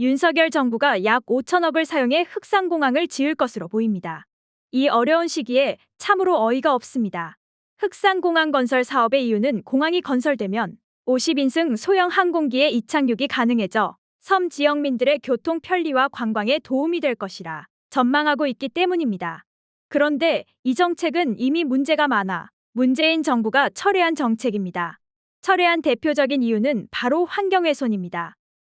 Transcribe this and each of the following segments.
윤석열 정부가 약 5천억을 사용해 흑산공항을 지을 것으로 보입니다. 이 어려운 시기에 참으로 어이가 없습니다. 흑산공항 건설 사업의 이유는 공항이 건설되면 50인승 소형 항공기의 이착륙이 가능해져 섬 지역민들의 교통 편리와 관광에 도움이 될 것이라 전망하고 있기 때문입니다. 그런데 이 정책은 이미 문제가 많아 문재인 정부가 철회한 정책입니다. 철회한 대표적인 이유는 바로 환경훼손입니다.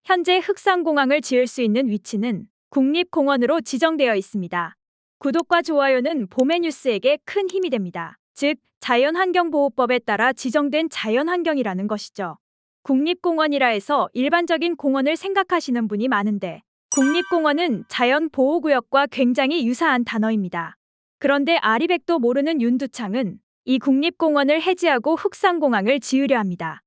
현재 흑산공항을 지을 수 있는 위치는 국립공원으로 지정되어 있습니다. 구독과 좋아요는 봄의 뉴스에게 큰 힘이 됩니다. 즉, 자연환경보호법에 따라 지정된 자연환경이라는 것이죠. 국립공원이라 해서 일반적인 공원을 생각하시는 분이 많은데, 국립공원은 자연보호구역과 굉장히 유사한 단어입니다. 그런데 아리백도 모르는 윤두창은 이 국립공원을 해지하고 흑산공항을 지으려 합니다.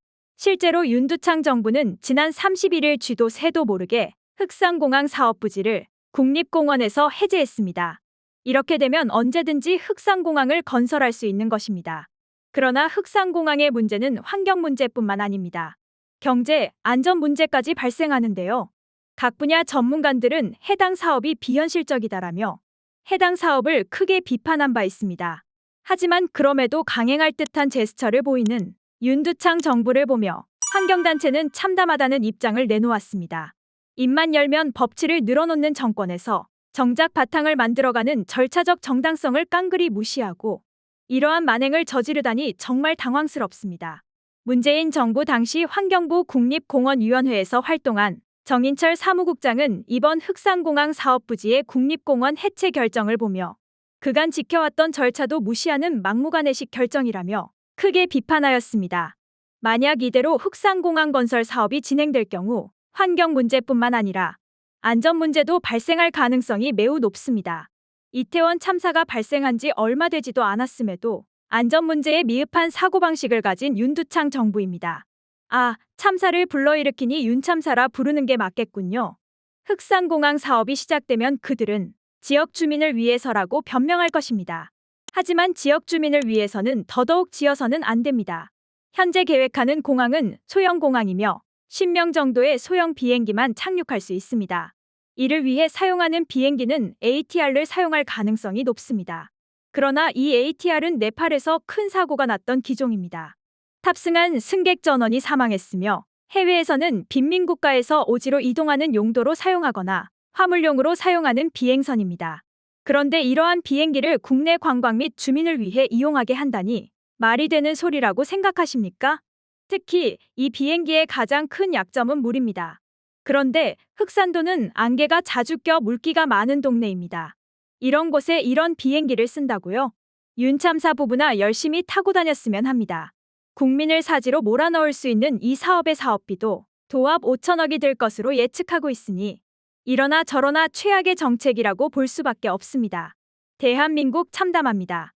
실제로 윤두창 정부는 지난 31일 쥐도 새도 모르게 흑산공항 사업 부지를 국립공원에서 해제했습니다. 이렇게 되면 언제든지 흑산공항을 건설할 수 있는 것입니다. 그러나 흑산공항의 문제는 환경 문제뿐만 아닙니다. 경제, 안전 문제까지 발생하는데요. 각 분야 전문가들은 해당 사업이 비현실적이다라며 해당 사업을 크게 비판한 바 있습니다. 하지만 그럼에도 강행할 듯한 제스처를 보이는 윤두창 정부를 보며 환경단체는 참담하다는 입장을 내놓았습니다. 입만 열면 법치를 늘어놓는 정권에서 정작 바탕을 만들어가는 절차적 정당성을 깡그리 무시하고 이러한 만행을 저지르다니 정말 당황스럽습니다. 문재인 정부 당시 환경부 국립공원위원회에서 활동한 정인철 사무국장은 이번 흑산공항 사업 부지의 국립공원 해체 결정을 보며 그간 지켜왔던 절차도 무시하는 막무가내식 결정이라며 크게 비판하였습니다. 만약 이대로 흑산공항 건설 사업이 진행될 경우 환경 문제뿐만 아니라 안전 문제도 발생할 가능성이 매우 높습니다. 이태원 참사가 발생한 지 얼마 되지도 않았음에도 안전 문제에 미흡한 사고방식을 가진 윤두창 정부입니다. 아, 참사를 불러일으키니 윤참사라 부르는 게 맞겠군요. 흑산공항 사업이 시작되면 그들은 지역 주민을 위해서라고 변명할 것입니다. 하지만 지역 주민을 위해서는 더더욱 지어서는 안 됩니다. 현재 계획하는 공항은 소형 공항이며 10명 정도의 소형 비행기만 착륙할 수 있습니다. 이를 위해 사용하는 비행기는 ATR을 사용할 가능성이 높습니다. 그러나 이 ATR은 네팔에서 큰 사고가 났던 기종입니다. 탑승한 승객 전원이 사망했으며 해외에서는 빈민 국가에서 오지로 이동하는 용도로 사용하거나 화물용으로 사용하는 비행선입니다. 그런데 이러한 비행기를 국내 관광 및 주민을 위해 이용하게 한다니 말이 되는 소리라고 생각하십니까? 특히 이 비행기의 가장 큰 약점은 물입니다. 그런데 흑산도는 안개가 자주 껴 물기가 많은 동네입니다. 이런 곳에 이런 비행기를 쓴다고요? 윤참사 부부나 열심히 타고 다녔으면 합니다. 국민을 사지로 몰아넣을 수 있는 이 사업의 사업비도 도합 5천억이 될 것으로 예측하고 있으니 이러나 저러나 최악의 정책이라고 볼 수밖에 없습니다. 대한민국 참담합니다.